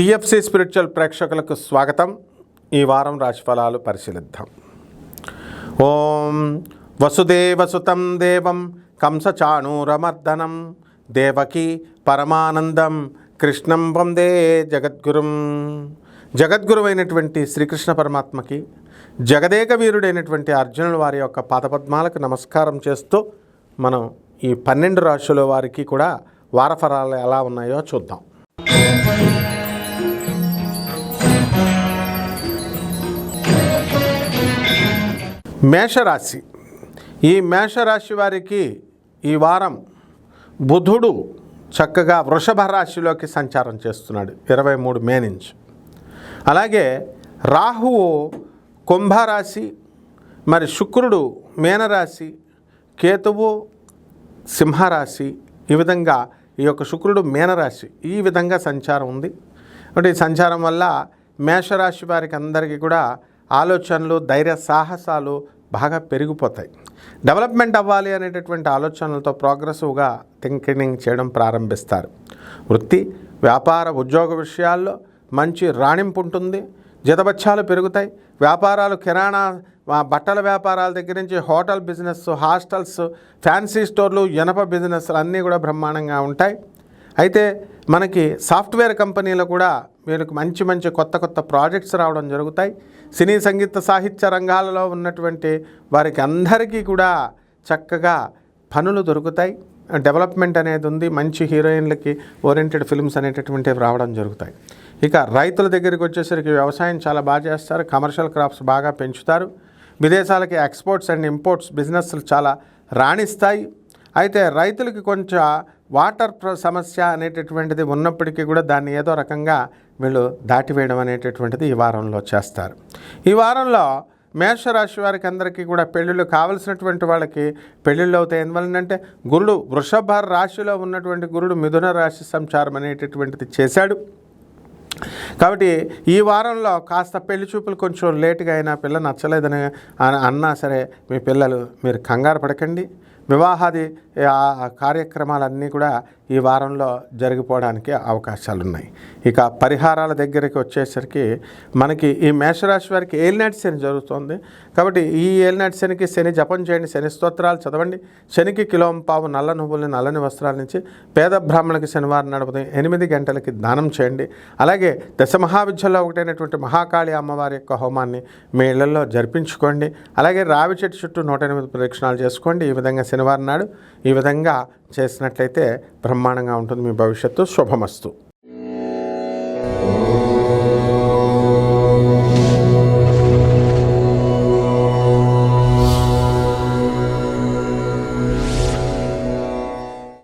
TFC spiritual ప్రేక్షకులకు స్వాగతం. ఈ వారం రాశిఫలాలు పరిశీలిద్దాం. ఓం వసుదేవసుతం దేవం కంసచాణూరమర్దనం దేవకి పరమానందం కృష్ణం వందే జగద్గురుం. జగద్గురువైనటువంటి శ్రీకృష్ణ పరమాత్మకి జగదేక వీరుడైనటువంటి అర్జునుడు వారి యొక్క పాదపద్మాలకు నమస్కారం చేస్తూ మనం ఈ పన్నెండు రాశుల వారికి కూడా వారఫలాలు ఎలా ఉన్నాయో చూద్దాం. మేషరాశి. ఈ మేషరాశి వారికి ఈ వారం బుధుడు చక్కగా వృషభ రాశిలోకి సంచారం చేస్తున్నాడు ఇరవై మూడు మే నుంచి. అలాగే రాహువు కుంభరాశి మరి శుక్రుడు మేనరాశి కేతువు సింహరాశి ఈ విధంగా ఈ యొక్క శుక్రుడు మేనరాశి ఈ విధంగా సంచారం ఉంది. అంటే ఈ సంచారం వల్ల మేషరాశి వారికి అందరికీ కూడా ఆలోచనలు ధైర్య సాహసాలు బాగా పెరిగిపోతాయి. డెవలప్మెంట్ అవ్వాలి అనేటటువంటి ఆలోచనలతో ప్రోగ్రెసివ్గా థింకింగ్ చేయడం ప్రారంభిస్తారు. వృత్తి వ్యాపార ఉద్యోగ విషయాల్లో మంచి రాణింపు ఉంటుంది. జీతబత్యాలు పెరుగుతాయి. వ్యాపారాలు కిరాణా బట్టల వ్యాపారాల దగ్గర నుంచి హోటల్ బిజినెస్ హాస్టల్స్ ఫ్యాన్సీ స్టోర్లు ఇనప బిజినెస్లు అన్నీ కూడా బ్రహ్మాండంగా ఉంటాయి. అయితే మనకి సాఫ్ట్వేర్ కంపెనీలో కూడా వీళ్ళకి మంచి మంచి కొత్త కొత్త ప్రాజెక్ట్స్ రావడం జరుగుతాయి. సినీ సంగీత సాహిత్య రంగాలలో ఉన్నటువంటి వారికి అందరికీ కూడా చక్కగా పనులు దొరుకుతాయి. డెవలప్మెంట్ అనేది ఉంది. మంచి హీరోయిన్లకి ఓరియంటెడ్ ఫిల్మ్స్ అనేటటువంటివి రావడం జరుగుతాయి. ఇక రైతుల దగ్గరికి వచ్చేసరికి వ్యవసాయం చాలా బాగా చేస్తారు. కమర్షియల్ క్రాప్స్ బాగా పెంచుతారు. విదేశాలకి ఎక్స్పోర్ట్స్ అండ్ ఇంపోర్ట్స్ బిజినెస్లు చాలా రాణిస్తాయి. అయితే రైతులకి కొంచెం వాటర్ సమస్య అనేటటువంటిది ఉన్నప్పటికీ కూడా దాన్ని ఏదో రకంగా వీళ్ళు దాటివేయడం అనేటటువంటిది ఈ వారంలో చేస్తారు. ఈ వారంలో మేషరాశి వారికి అందరికీ కూడా పెళ్ళిళ్ళు కావలసినటువంటి వాళ్ళకి పెళ్ళిళ్ళు అవుతాయి. ఎందువలనంటే గురుడు వృషభ రాశిలో ఉన్నటువంటి గురుడు మిథున రాశి సంచారం అనేటటువంటిది చేశాడు. కాబట్టి ఈ వారంలో కాస్త పెళ్ళి చూపులు కొంచెం లేటుగా అయినా పిల్ల నచ్చలేదని అన్నా సరే మీ పిల్లలు మీరు కంగారు పడకండి. వివాహాది కార్యక్రమాలన్నీ కూడా ఈ వారంలో జరిగిపోవడానికి అవకాశాలు ఉన్నాయి ఇక పరిహారాల దగ్గరికి వచ్చేసరికి మనకి ఈ మేషరాశి వారికి ఏలినాటి శని జరుగుతుంది. కాబట్టి ఈ ఏలినాటి శనికి శని జపం చేయండి శని స్తోత్రాలు చదవండి. శనికి కిలోం పావు నల్ల నువ్వుల్ని నల్లని వస్త్రాల నుంచి పేద బ్రాహ్మణులకి శనివారం నడుపుతాయి ఎనిమిది గంటలకి దానం చేయండి. అలాగే దశ మహావిద్యలో ఒకటైనటువంటి మహాకాళి అమ్మవారి యొక్క హోమాన్ని మీ ఇళ్ళలో జరిపించుకోండి. అలాగే రావి చెట్టు చుట్టూ నూట ఎనిమిది ప్రదక్షిణాలు చేసుకోండి. ఈ విధంగా శనివారం నాడు ఈ విధంగా చేసినట్లయితే బ్రహ్మ బ్రహ్మాండంగా ఉంటుంది. మీ భవిష్యత్తు శుభమస్తు.